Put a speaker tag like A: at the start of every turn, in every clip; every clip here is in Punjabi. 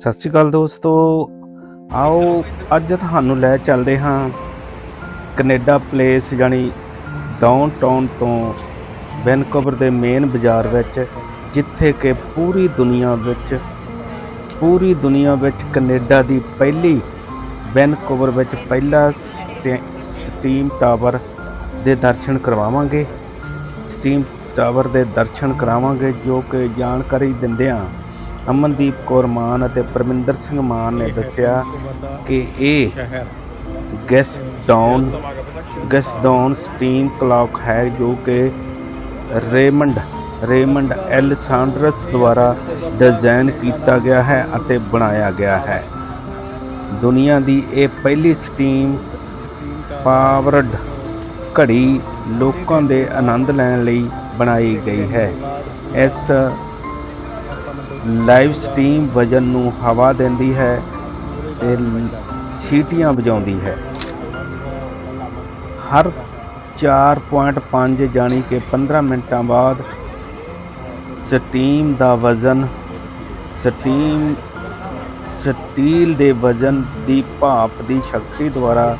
A: ਸਤਿ ਸ਼੍ਰੀ ਅਕਾਲ ਦੋਸਤੋ। ਆਓ, ਅੱਜ ਤੁਹਾਨੂੰ ਲੈ ਚੱਲਦੇ ਹਾਂ ਕੈਨੇਡਾ ਪਲੇਸ ਜਾਨੀ ਡਾਊਨਟਾਊਨ ਤੋਂ ਵੈਨਕੂਵਰ ਦੇ ਮੇਨ ਬਾਜ਼ਾਰ ਵਿੱਚ, ਜਿੱਥੇ ਕਿ ਪੂਰੀ ਦੁਨੀਆ ਵਿੱਚ, ਪੂਰੀ ਦੁਨੀਆ ਵਿੱਚ ਕੈਨੇਡਾ ਦੀ ਪਹਿਲੀ ਵੈਨਕੂਵਰ ਵਿੱਚ ਪਹਿਲਾ ਸਟੇ- ਸਟੀਮ ਟਾਵਰ ਦੇ ਦਰਸ਼ਨ ਕਰਵਾਵਾਂਗੇ। ਸਟੀਮ ਟਾਵਰ ਦੇ ਦਰਸ਼ਨ ਕਰਾਵਾਂਗੇ, ਜੋ ਕਿ ਜਾਣਕਾਰੀ ਦਿੰਦਿਆਂ ਅਮਨਦੀਪ ਕੌਰ ਮਾਨ ਅਤੇ ਪਰਮਿੰਦਰ ਸਿੰਘ ਮਾਨ ਨੇ ਦੱਸਿਆ ਕਿ ਇਹ
B: ਸ਼ਹਿਰ
A: ਗੈਸਟਾਊਨ ਸਟੀਮ ਕਲੌਕ ਹੈ ਜੋ ਕਿ ਰੇਮੰਡ ਰੇਮੰਡ ਐਲ ਸਾਂਡਰਸ ਦੁਆਰਾ ਡਿਜ਼ਾਈਨ ਕੀਤਾ ਗਿਆ ਹੈ ਅਤੇ ਬਣਾਇਆ ਗਿਆ ਹੈ। ਦੁਨੀਆ ਦੀ ਇਹ ਪਹਿਲੀ ਸਟੀਮ ਪਾਵਰਡ ਘੜੀ ਲੋਕਾਂ ਦੇ ਆਨੰਦ ਲੈਣ ਲਈ ਬਣਾਈ ਗਈ ਹੈ। ਇਸ ਲਾਈਵ ਸਟੀਮ ਵਜਨ ਨੂੰ ਹਵਾ ਦਿੰਦੀ ਹੈ ਤੇ ਸੀਟੀਆਂ ਵਜਾਉਂਦੀ ਹੈ। ਹਰ 4.5 ਜਾਣੀ ਕਿ 15 ਮਿੰਟਾਂ ਬਾਅਦ ਸਟੀਮ ਦਾ ਵਜ਼ਨ ਸਟੀਮ ਸਟੀਲ ਦੇ ਵਜ਼ਨ ਦੀ ਭਾਪ ਦੀ ਸ਼ਕਤੀ ਦੁਆਰਾ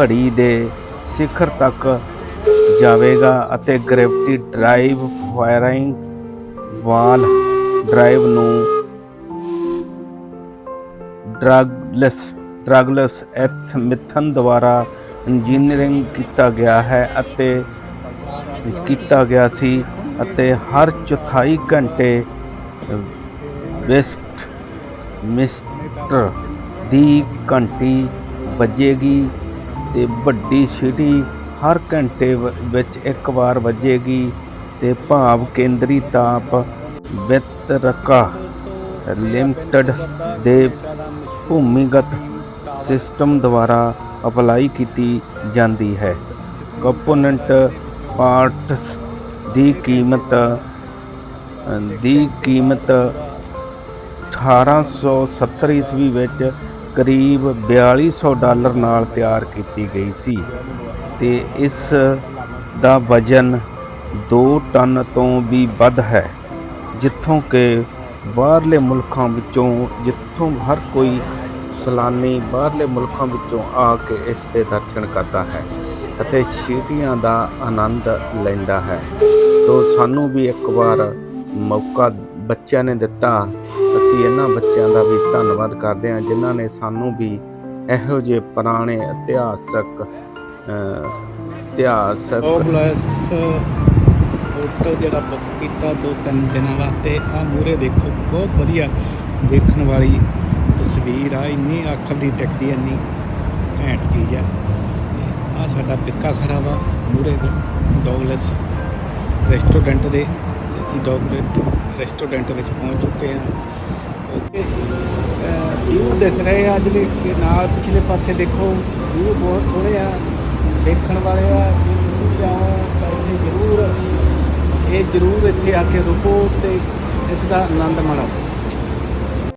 A: ਘੜੀ ਦੇ ਸਿਖਰ ਤੱਕ ਜਾਵੇਗਾ ਅਤੇ gravity drive firing wall drive ਨੂੰ ਡਰਗਲਸ ਡਰਗਲਸ ਐਥ ਮਿਥਨ ਦੁਆਰਾ ਇੰਜੀਨੀਅਰਿੰਗ ਕੀਤਾ ਗਿਆ ਹੈ ਅਤੇ ਕੀਤਾ ਗਿਆ ਸੀ ਅਤੇ ਹਰ ਚੌਥਾਈ ਘੰਟੇ ਵੈਸਟ ਮਿਸਟਰ ਦੀ ਘੰਟੀ ਵੱਜੇਗੀ ਤੇ ਵੱਡੀ ਸਿਟੀ ਹਰ ਘੰਟੇ ਵਿੱਚ ਇੱਕ ਵਾਰ ਵੱਜੇਗੀ ਤੇ ਭਾਵ ਕੇਂਦਰੀ ਤਾਪ ਵਿਤਰਕਾ ਲਿਮਟਿਡ ਦੇ ਭੂਮੀਗਤ ਸਿਸਟਮ ਦੁਆਰਾ ਅਪਲਾਈ ਕੀਤੀ ਜਾਂਦੀ ਹੈ। ਕੰਪੋਨੈਂਟ ਪਾਰਟਸ ਦੀ ਕੀਮਤ ਦੀ ਕੀਮਤ 1870 ਈਸਵੀ ਵਿੱਚ ਕਰੀਬ 4200 ਡਾਲਰ ਨਾਲ ਤਿਆਰ ਕੀਤੀ ਗਈ ਸੀ ਤੇ ਇਸ ਦਾ ਵਜ਼ਨ 2 ਟਨ ਤੋਂ ਵੀ ਵੱਧ ਹੈ। ਜਿੱਥੋਂ ਕਿ ਬਾਹਰਲੇ ਮੁਲਕਾਂ ਵਿੱਚੋਂ ਜਿੱਥੋਂ ਹਰ ਕੋਈ ਸੈਲਾਨੀ ਬਾਹਰਲੇ ਮੁਲਕਾਂ ਵਿੱਚੋਂ ਆ ਕੇ ਇਸ ਦੇ ਦਰਸ਼ਨ ਕਰਦਾ ਹੈ ਅਤੇ ਛੀਟੀਆਂ ਦਾ ਆਨੰਦ ਲੈਂਦਾ ਹੈ। ਤੋ ਸਾਨੂੰ ਵੀ ਇੱਕ ਵਾਰ ਮੌਕਾ ਬੱਚਿਆਂ ਨੇ ਦਿੱਤਾ। ਅਸੀਂ ਇਹਨਾਂ ਬੱਚਿਆਂ ਦਾ ਵੀ ਧੰਨਵਾਦ ਕਰਦੇ ਹਾਂ ਜਿਨ੍ਹਾਂ ਨੇ ਸਾਨੂੰ ਵੀ ਇਹੋ ਜਿਹੇ ਪੁਰਾਣੇ ਇਤਿਹਾਸਕ ਅ, ਇਤਿਹਾਸਕ
B: ਹੋਟਲ ਜਿਹੜਾ ਬੁੱਕ ਕੀਤਾ ਦੋ ਤਿੰਨ ਦਿਨਾਂ ਵਾਸਤੇ ਆ ਮੂਰੇ ਦੇਖੋ ਬਹੁਤ ਵਧੀਆ ਦੇਖਣ ਵਾਲੀ ਤਸਵੀਰ ਆ ਇੰਨੀ ਅੱਖ ਦੀ ਟਿਕਦੀ ਆ, ਇੰਨੀ ਘੈਂਟ ਚੀਜ਼ ਆ। ਆ ਸਾਡਾ ਪਿੱਕਾ ਖੜਾ ਵਾ ਮੂਰੇ ਡੌਗਲੈਸ ਰੈਸਟੋਰੈਂਟ ਦੇ। ਅਸੀਂ ਡੌਗਲੈਸ ਰੈਸਟੋਰੈਂਟ ਵਿੱਚ ਪਹੁੰਚ ਚੁੱਕੇ ਹਾਂ। ਉੱਥੇ ਵਿਊ ਦਿਸ ਰਹੇ ਆ ਜਿਹੜੇ ਕਿ ਨਾਲ ਪਿਛਲੇ ਪਾਸੇ ਦੇਖੋ ਵਿਊ ਬਹੁਤ ਸੋਹਣੇ ਆ ਦੇਖਣ ਵਾਲੇ ਆ ਜੇ ਤੁਸੀਂ ਜਾਓ ਜ਼ਰੂਰ ਇੱਥੇ ਆ ਕੇ ਰੁਕੋ ਤੇ ਇਸ ਦਾ ਆਨੰਦ ਮਾਣੋ।